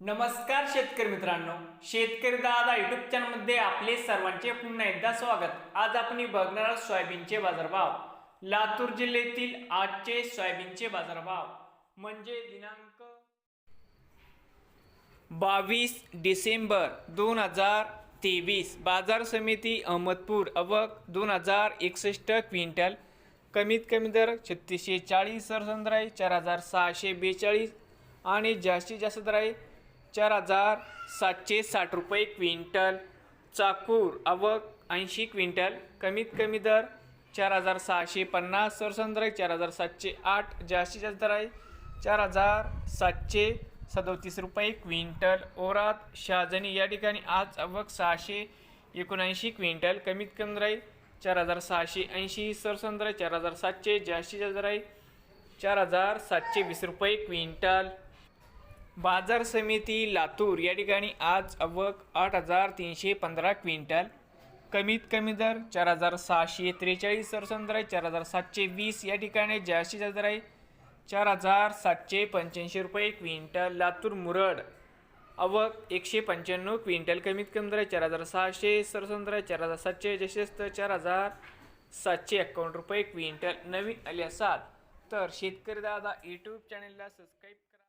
नमस्कार शेतकरी मित्रांनो शेतकरी दादा युट्यूब चॅनलमध्ये आपले सर्वांचे पुन्हा एकदा स्वागत. आज आपण बघणार आहोत सोयाबीनचे बाजारभाव. लातूर जिल्ह्यातील आजचे सोयाबीनचे बाजारभाव. म्हणजे दिनांक बावीस डिसेंबर दोन हजार तेवीस. बाजार समिती अहमदपूर अवक दोन हजार एकसष्ट क्विंटल. कमीत कमी दर छत्तीसशे चाळीस सरसंद्राई चार हजार सहाशे बेचाळीस आणि जास्तीत जास्त दर आहे चार हजार सातशे साठ रुपये क्विंटल. चाकूर अवक ऐंशी क्विंटल. कमीत कमी दर चार हजार सहाशे पन्नास. सरसंद्र आहे चार हजार सातशे आठ. जास्तीत जास्त दर आहे चार हजार सातशे सदोतीस रुपये क्विंटल. ओरात शहाजनी या ठिकाणी आज अवक सहाशे एकोणऐंशी क्विंटल. कमीत कमी दर आहे चार हजार सहाशे ऐंशी. सरसंद्र आहे चार हजार सातशे. जास्तीत जास्त दर आहे चार हजार सातशे वीस रुपये क्विंटल. बाजार समिती लातूर या ठिकाणी आज अवक आठ हजार तीनशे पंधरा क्विंटल कमीत कमी दर चार हजार सहाशे त्रेचाळीस सरसंद्र आहे चार हजार सातशे वीस या ठिकाणी जास्तीत जास्त दर आहे चार हजार सातशे पंच्याऐंशी रुपये क्विंटल लातूर मुरड. अवक एकशे पंच्याण्णव क्विंटल कमीत कमी दर आहे चार हजार सहाशे सरसंद्र आहे चार हजार सातशे जास्तीत चार हजार सातशे एक्कावन्न रुपये क्विंटल नवीन आले असाल तर शेतकरी दादा यूट्यूब चॅनलला सबस्क्राईब